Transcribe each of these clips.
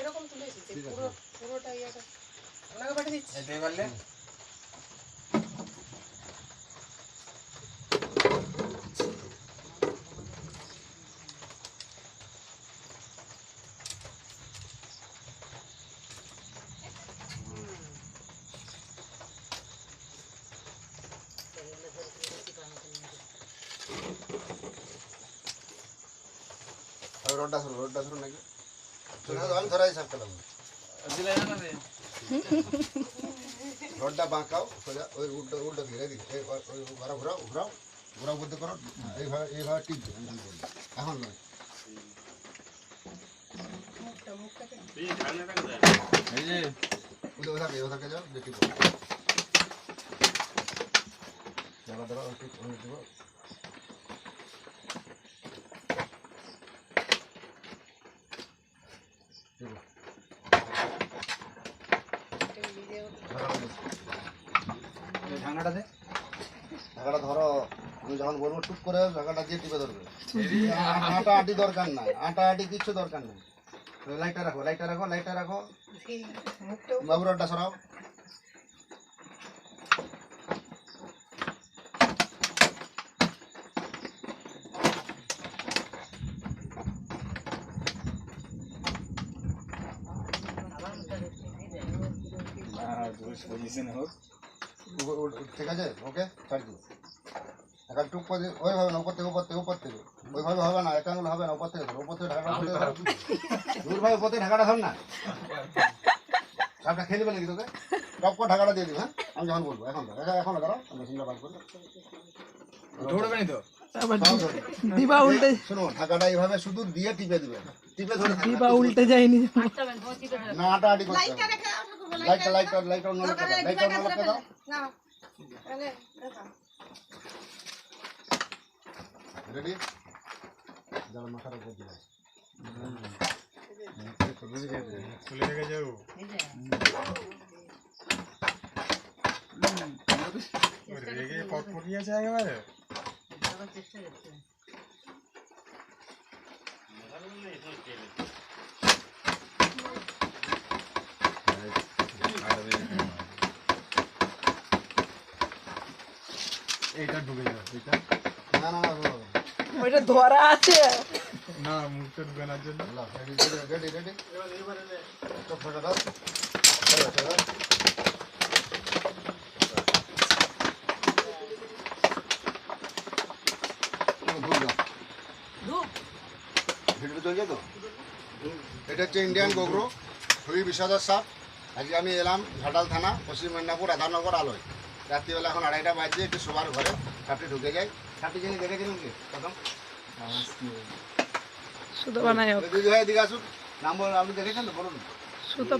এরকম তুলেছি যে ঠিক আছে। পুরো পুরোটা ইয়েটা আপনাকে পাঠিয়ে দিচ্ছি এটাই পারলে আর রোডটা ধরো আমি ধরাই সাপ রে রোডটা বাঁকাও সোজা ওই উল্টো উল্টো এদিকে এই ওই- ওই ঘোরাও ঘোরাও ঘোরাও করতে করো এইভাবে এইভাবে টিপবে এখন নয়। এই যে উঠে ওথাকে ওথাকে যাও, দেখি জায়গা ধরো একটু দেবো। ভিডিও ঢাকাটা দে। এই দে ঢাকাটা ধরো আমি যখন বলব টুক করে ঢাকাটা দিয়ে টিপে ধরবে। আটা আটি দরকার নাই আটা আটি কিচ্ছু দরকার নাই। লাইটটা রাখো লাইটটা রাখো লাইটটা রাখো। বাবুরাটা সরাও। পজিশন হোক। ঠিক আছে? ওকে ছাড় দিও এখন টুক করে ওইভাবে না উপর থেকে উপর থেকে উপর থেকে। ওইভাবে হবে না এক আঙুল হবে না উপর থেকে ধরো। উপর থেকে ঢাকাটা উপর দূর ভাই উপর থেকে ঢাকাটা ধর না। সাপটা খেয়ে নাকি তোকে? টপ করে ঢাকাটা দিয়ে দিবি হ্যাঁ? আমি যখন বলব এখন ধর এখন ধরো মেশিনটা বার করে দৌড়বে তো? তাও ধরো। দিবা উল্টে। শোনো ঢাকাটা এইভাবে শুধু দিয়ে টিপে দিবে। টিপে ধরে দিবা উল্টে যায়নি। না আটা আটি করতে হবে লাইটটা লাইটটা লাইটটা অন্য লোককে দাও লাইটটা অন্য লোককে দাও না তাহলে দেখা রেডি যারা মাথাটা করে দিবে এইটা ঢুকে যাবে এটা না না না ওইটা ধরা আছে। না মুখটা ঢুকানোর জন্য। রেডি রেডি দাও। দাও। এটা হচ্ছে ইন্ডিয়ান গোগ্রো খুবই বিষাদার সাপ। আজকে আমি এলাম ঘাটাল থানা পশ্চিম মেদিনীপুর রাধানগর আলোয়। রাত্রিবেলা এখন আড়াইটা বাজছে একটু শোবার ঘরে। সাপটি ঢুকে যায়। সাপটি যিনি দেখেছিলেন কি? প্রথম। সুতো বানায়ক দিদি ভাই এদিকে আসুন। নাম বলুন আপনি দেখেছেন তো বলুন। সুতো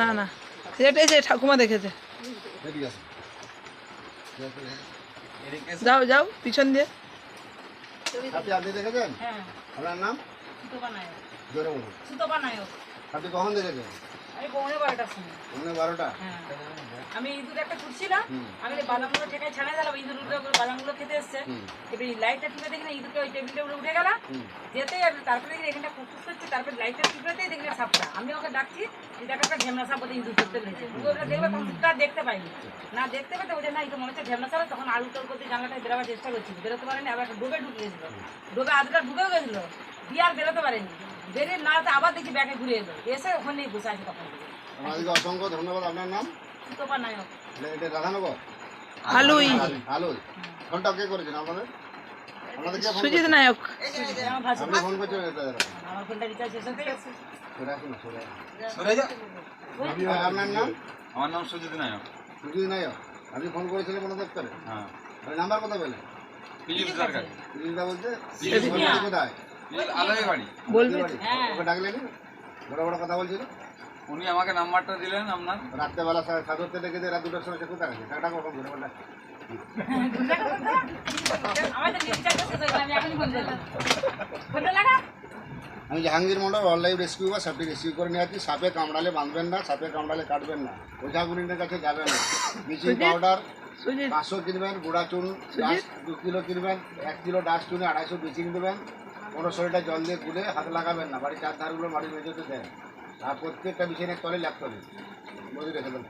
না না। যে ঠাকুমা দেখেছে। এদিকে আসুন। এদিকে যাও যাও পিছন দিয়ে। আপনি আপনি দেখেছেন? হ্যাঁ। আপনার নাম? সুতো জোরে বলুন। সুতো বানায় আপনি কখন দেখেছেন? আমি পৌনে বারোটার সময়। পৌনে বারোটা? হ্যাঁ। আমি ইঁদুর একটা আমি বাদামগুলো দিলাম বাদামগুলো খেতে এসছে। এবার এই লাইটটা টিপে দেখি না ইঁদুরটা ওই টেবিলটা উপরে উঠে গেল। যেতেই আমি তারপরে দেখি এখানটা কুকুর করছে তারপরে লাইটটা টিপেতেই দেখি না সাপটা। আমি ওকে ডাকছি দেখো একটা ঢেমনা সাপ ওদের ইঁদুর করতে পেরেছে ওটা দেখবে আর দেখতে পাইনি না দেখতে পেতে ওদের না এটা মনে হচ্ছে ঢেমনা সাপ তখন আলু তোর করতে জানলাটা বেরোবার চেষ্টা করছিল। বেরোতে পারেনি আবার একটা ডোবে ঢুকিয়েছিল ডোবে আধটা ঢুকেও গেছিল। দিয়ে আর বেরোতে পারেনি। বেরিয়ে না তো আবার দেখি ব্যাগে ঘুরে এলো। এসে ওখানেই বসে আছে তখন। অসংখ্য ধন্যবাদ। আপনার নাম? এটা রাধানগর? আলুই আলোই ফোনটা কে করেছেন আপনাদের সুজিত? নায়ক। আপনি ফোন করছেন এটা আমার ফোনটা রিচার্জ শেষ হয়ে গেছে। সরে আসুন সরে আসুন। সরে যা। আপনার নাম? আমার নাম সুজিত নায়ক। সুজিত নায়ক। আপনি ফোন করেছিলেন কোনো দপ্তরে? হ্যাঁ। নাম্বার কথা পেলেন? সরকার। বলতে? মিয়া। কোথায়? বাড়ি বলবি হ্যাঁ। ওকে ডাকলেন? বড় বড় কথা বলছিল? উনি আমাকে নাম্বারটা দিলেন আপনার। রাত্রেবেলা সাতটা থেকে দিয়ে রাত দুটোর সময় সে কোথায় গেছে টাকা কখন হয়ে গেছে আমি জাহাঙ্গীর মন্ডল অনলাইন রেস্কিউ বা সাপটি রেস্কিউ করে নিয়ে আসছি। সাপে কামড়ালে বাঁধবেন না সাপে কামড়ালে কাটবেন না। ওঝাগুলিনের কাছে যাবেন না। ব্লিচিং পাউডার পাঁচশো কিনবেন গুঁড়া চুন দু কিলো কিনবেন এক কিলো ডাস্ট চুনে আড়াইশো ব্লিচিং দেবেন। কোনো শরীরটা জল দিয়ে গুলে হাত লাগাবেন না, বাড়ির চার ধারগুলো বাড়ির মেঝেতে দেন। আর প্রত্যেকটা বিছানে তলে হবে মজুর রেখে দেবেন